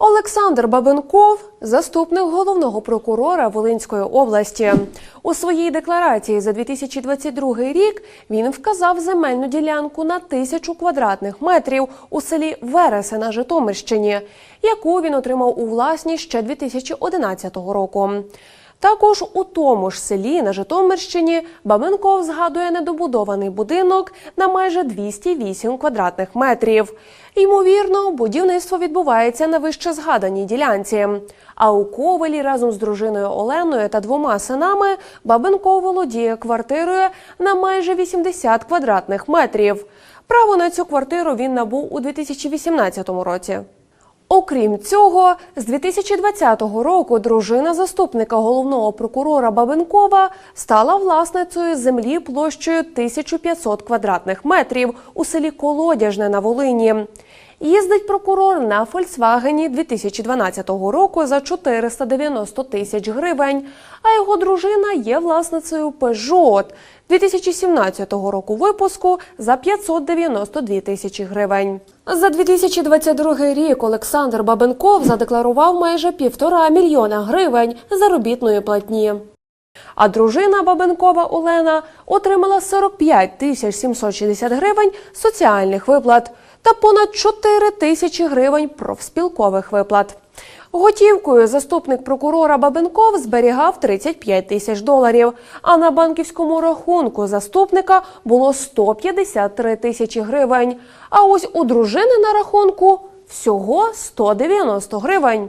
Олександр Бабенков, заступник головного прокурора Волинської області. У своїй декларації за 2022 рік він вказав земельну ділянку на тисячу квадратних метрів у селі Вереси на Житомирщині, яку він отримав у власність ще 2011 року. Також у тому ж селі на Житомирщині Бабенков згадує недобудований будинок на майже 208 квадратних метрів. Ймовірно, будівництво відбувається на вище згаданій ділянці. А у Ковелі разом з дружиною Оленою та двома синами Бабенков володіє квартирою на майже 80 квадратних метрів. Право на цю квартиру він набув у 2018 році. Окрім цього, з 2020 року дружина заступника головного прокурора Бабенкова стала власницею землі площею 1500 квадратних метрів у селі Колодяжне на Волині. Їздить прокурор на Фольксвагені 2012 року за 490 тисяч гривень, а його дружина є власницею Peugeot 2017 року випуску за 592 тисячі гривень. За 2022 рік Олександр Бабенков задекларував майже півтора мільйона гривень заробітної платні. А дружина Бабенкова Олена отримала 45 тисяч 760 гривень соціальних виплат та понад 4 тисячі гривень профспілкових виплат. Готівкою заступник прокурора Бабенков зберігав 35 тисяч доларів, а на банківському рахунку заступника було 153 тисячі гривень. А ось у дружини на рахунку всього 190 гривень.